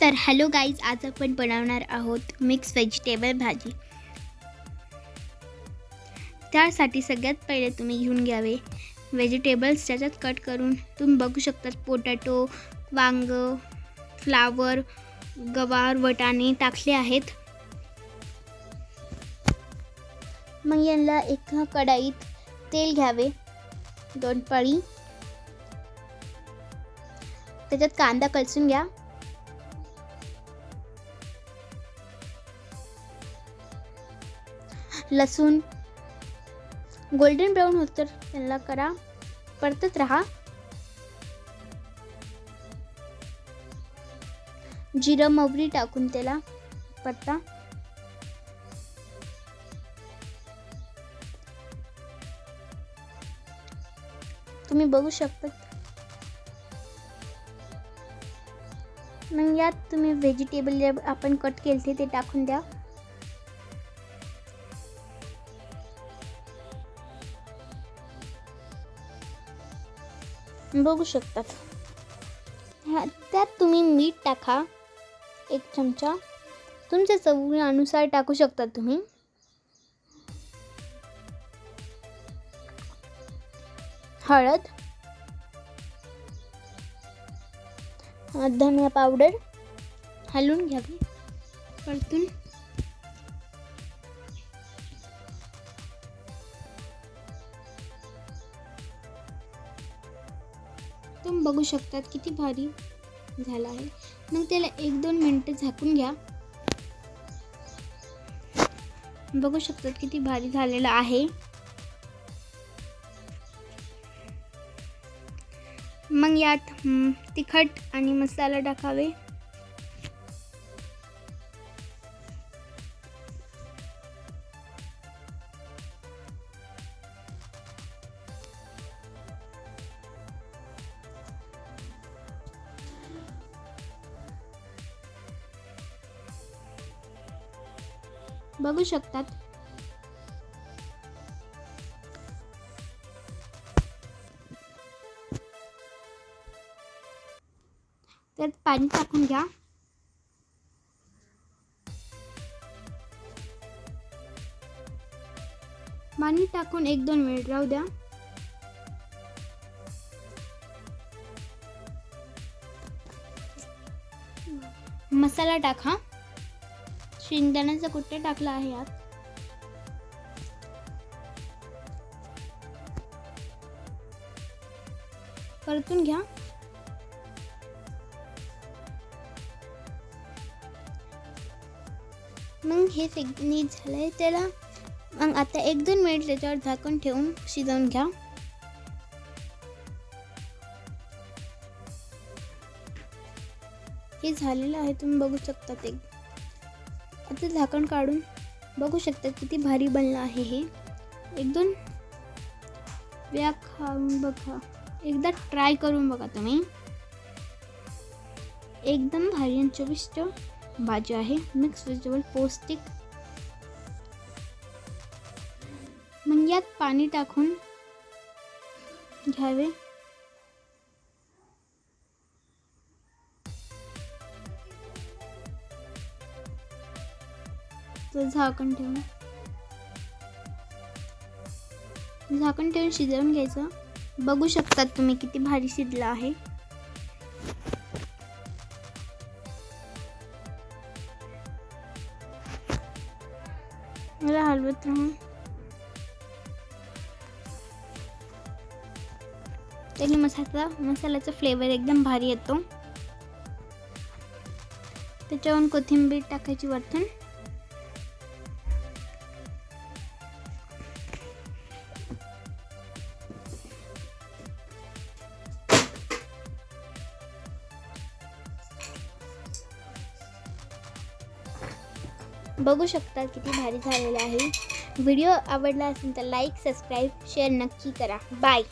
तर hello guys आज आपण बनवणार आहोत मिक्स व्हेजिटेबल भाजी. त्यासाठी सगळ्यात पहिले तुम्ही घेऊन घ्यावे. व्हेजिटेबल्स त्याच्यात कट करून तुम्ही बघू शकतात पोटॅटो वांग फ्लावर गवार वटाणे टाकले आहेत. मग यांना एका कढाईत तेल घ्यावे दोन पळी. त्याच्यात कांदा कलसून घ्या. लसूण. गोल्डन ब्राऊन होत तर त्याला करा. परतत राहा. जिरं मोबरी टाकून त्याला परता तुम्ही बघू शकता. मग यात तुम्ही व्हेजिटेबल जे आपण कट केले ते टाकून द्या. बघू शकतात. ह्या त्यात तुम्ही मीठ टाका. एक चमचा. तुमच्या चवीनुसार टाकू शकता तुम्ही. हळद. धनिया पावडर. हलवून घ्यावी. परतून तुम्ही बघू शकतात किती भारी झाला आहे. मग त्याला एक दोन मिनटं झाकून घ्या. बघू शकतात किती भारी झालेलं आहे. मग यात तिखट आणि मसाला टाकावे. बघू शकतात. त्यात पाणी टाकून घ्या. पाणी टाकून एक दोन मिनिट राहू द्या. मसाला टाका. शेंगदाण्याचा कुट्टे टाकला आहे यात. परतून घ्या. मग हे फेक नीट झालंय. त्याला मग आता एक दोन मिनिट त्याच्यावर झाकून ठेवून शिजवून घ्या. हे झालेलं आहे तुम्ही बघू शकता ते. आता झाकण काढून बघू शकता किती भारी बनलं आहे हे. एक दोन वेळा खाऊन बघा. एकदा ट्राय करून बघा तुम्ही. एकदम भारी आणि चविष्ट भाजी आहे. मिक्स व्हेजिटेबल पौष्टिक. मग यात पाणी टाकून घ्यावे. तर झाकण ठेवून. झाकण ठेवून शिजवून घ्यायचं. बघू शकतात तुम्ही किती भारी शिजलं आहे. मला हलवत राहून त्याने मसाला मसाल्याचा फ्लेवर एकदम भारी येतो. त्याच्यावरून कोथिंबीर टाकायची वरतून बघू शकता किती भारी झालेलं आहे. व्हिडिओ आवडला असेल तर लाईक सबस्क्राईब शेअर नक्की करा. बाय